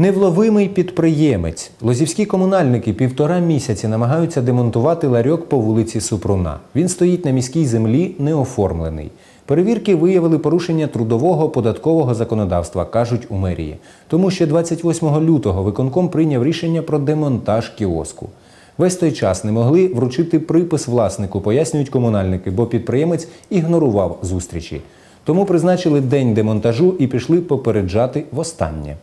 Невловимий підприємець. Лозівські комунальники півтора місяці намагаються демонтувати ларьок по вулиці Супруна. Він стоїть на міській землі, неоформлений. Перевірки виявили порушення трудового податкового законодавства, кажуть у мерії. Тому ще 28 лютого виконком прийняв рішення про демонтаж кіоску. Весь той час не могли вручити припис власнику, пояснюють комунальники, бо підприємець ігнорував зустрічі. Тому призначили день демонтажу і пішли попереджати востаннє.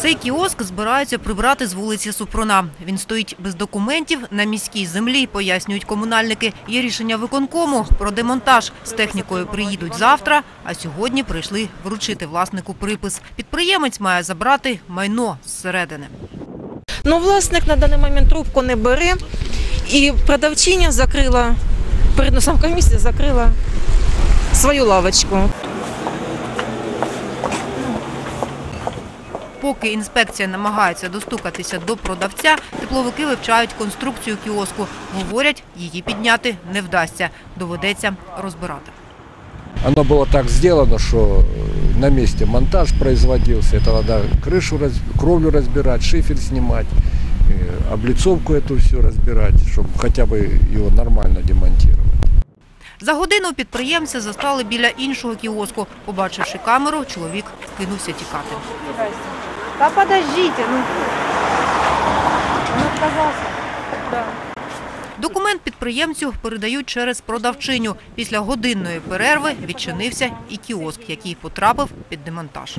Цей кіоск збираються прибрати з вулиці Супруна. Він стоїть без документів на міській землі, пояснюють комунальники. Є рішення виконкому про демонтаж. З технікою приїдуть завтра, а сьогодні прийшли вручити власнику припис. Підприємець має забрати майно зсередини. Ну, власник на даний момент трубку не бере, і продавчиня закрила, перед носом комісії закрила свою лавочку. Поки інспекція намагається достукатися до продавця, тепловики вивчають конструкцію кіоску. Говорять, її підняти не вдасться. Доведеться розбирати. Оно было так сделано, что э, на месте монтаж производился. Это надо крышу, раз- кровлю разбирать, шифер снимать, э, облицовку эту все разбирать, чтобы хотя бы его нормально демонтировать. За годину підприємця застали біля іншого кіоску. Побачивши камеру, чоловік кинувся тікати. Да подождите, ну. Он. Да. Документ підприємцю передають через продавчиню. Після годинної перерви відчинився і кіоск, який потрапив під демонтаж.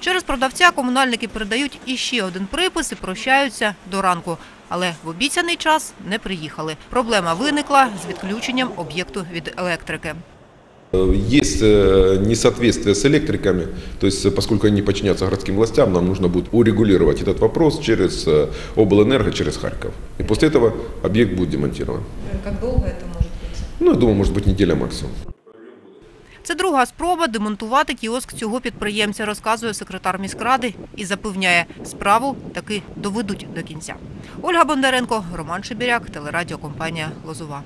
Через продавця комунальники передають іще один припис і прощаються до ранку. Але в обіцяний час не приїхали. Проблема виникла з відключенням об'єкту від електрики. Есть э, несоответствие с электриками, то есть э, поскольку они подчиняются городским властям, нам нужно будет урегулировать этот вопрос через э, облэнерго, через Харьков. И после этого объект будет демонтирован. Як довго це може бути? Ну, я думаю, может быть, неделя максимум. Це друга спроба демонтувати кіоск цього підприємця, розказує секретар міськради і запевняє, справу таки доведуть до кінця. Ольга Бондаренко, Роман Шебіряк, телерадіокомпанія «Лозова».